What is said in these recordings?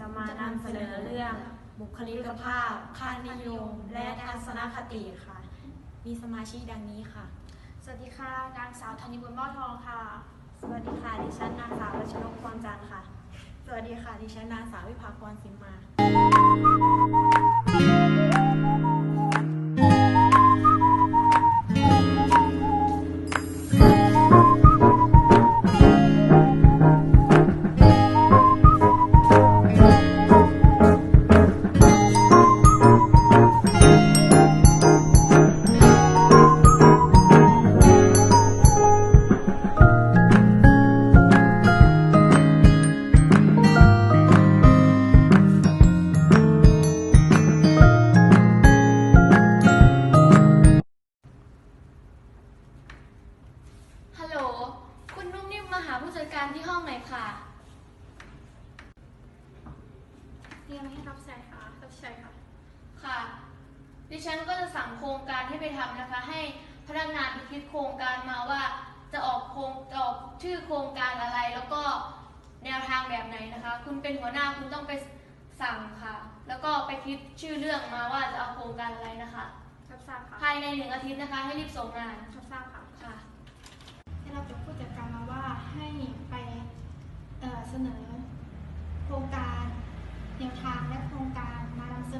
จะมานำเสนอเรื่องบุคลิกภาพ ค่านิยม และทัศนคติค่ะ มีสมาชิกดังนี้ค่ะ สวัสดีค่ะ นางสาวธนิบุญม่อทองค่ะ สวัสดีค่ะ ดิฉันนางสาวรัชนกพรจันทร์ค่ะ สวัสดีค่ะ ดิฉันนางสาววิภาพรสิมมา ฮัลโหล คุณนุ่มนิ่มมาหาผู้จัดการที่ห้องหน่อยค่ะ เรียนให้รับใช้ค่ะ รับใช้ค่ะ ค่ะ ดิฉันก็จะสั่งโครงการให้ไปทำนะคะ ให้พนักงานไปคิดโครงการมาว่าจะออกโครงจะออกชื่อโครงการอะไร แล้วก็แนวทางแบบไหนนะคะ คุณเป็นหัวหน้าคุณต้องไปสั่งค่ะ แล้วก็ไปคิดชื่อเรื่องมาว่าจะเอาโครงการอะไรนะคะ รับทราบค่ะ ภายในหนึ่งอาทิตย์นะคะ ให้รีบส่งงาน รับทราบค่ะ ค่ะ ได้รับจากผู้จัดการมาว่าให้ไปเเสนอโครงการแนวทางและโครงการมานำเส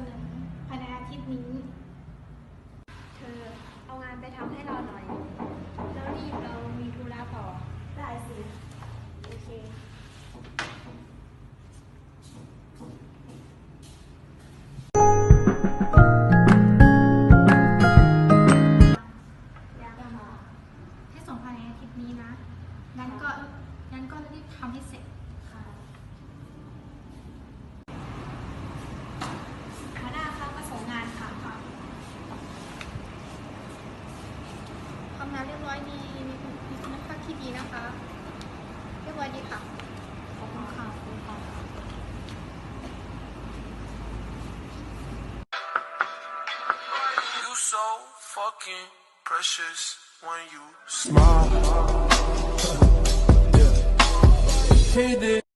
นอ งั้นก็งั้นก็รีบทำให้เสร็จค่ะหัวหน้าคะมาส่งงานค่ะค่ะทำงานเรียบร้อยดีมีมีคุณภาพที่ดีนะคะ เรียบร้อยดีค่ะ ขอบคุณค่ะขอบคุณค่ะ You so fucking precious when you smile. Yeah. It.